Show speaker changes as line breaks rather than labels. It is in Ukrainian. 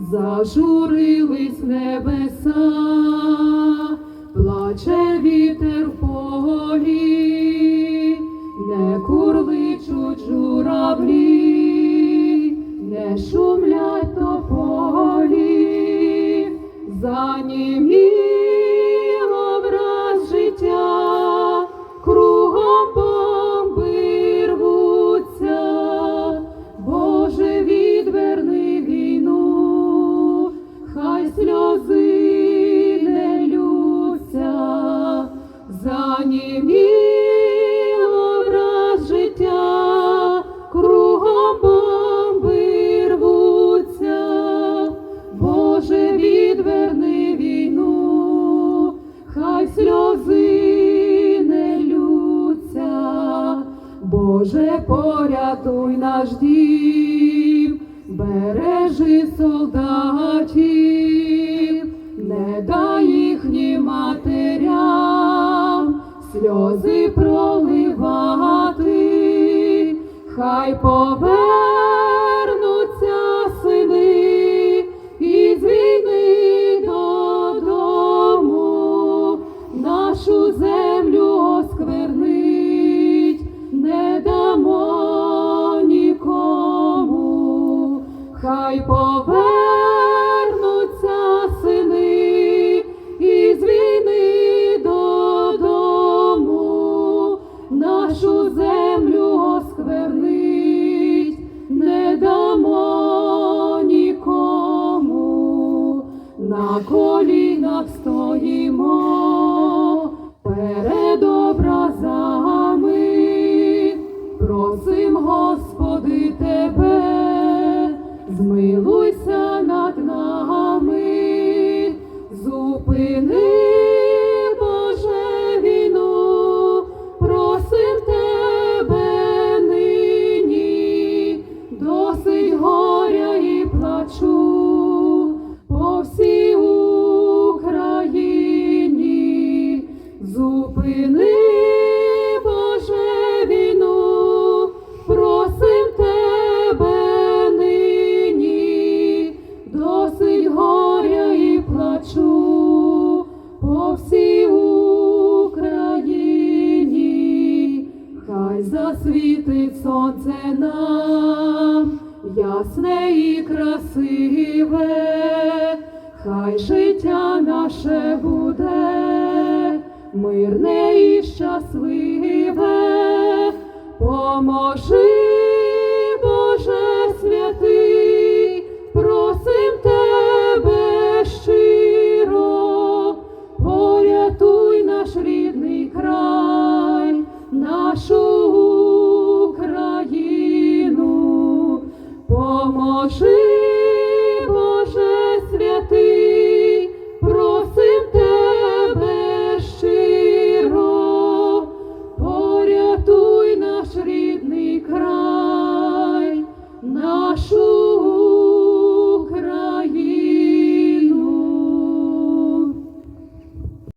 зажурились небеса, плаче вітер в полі, не курличуть журавлі, не шумлять тополі, за образ занімів образ життя, кругом бомби Боже, відверни війну, хай сльози не лються, Боже, порятуй наш дім, бережи солдатів, сльози проливати, хай повернуться сини із війни додому, нашу землю осквернить, не дамо нікому, хай повернуться стоїмо перед образами, зупини, Боже, війну, просим Тебе нині, досить горя і плачу по всій Україні, хай засвітить сонце нам, ясне і красиве, хай життя наше мирне і щасливе, поможи, Боже святий, просим тебе щиро, порятуй наш рідний край, нашу Україну, поможи,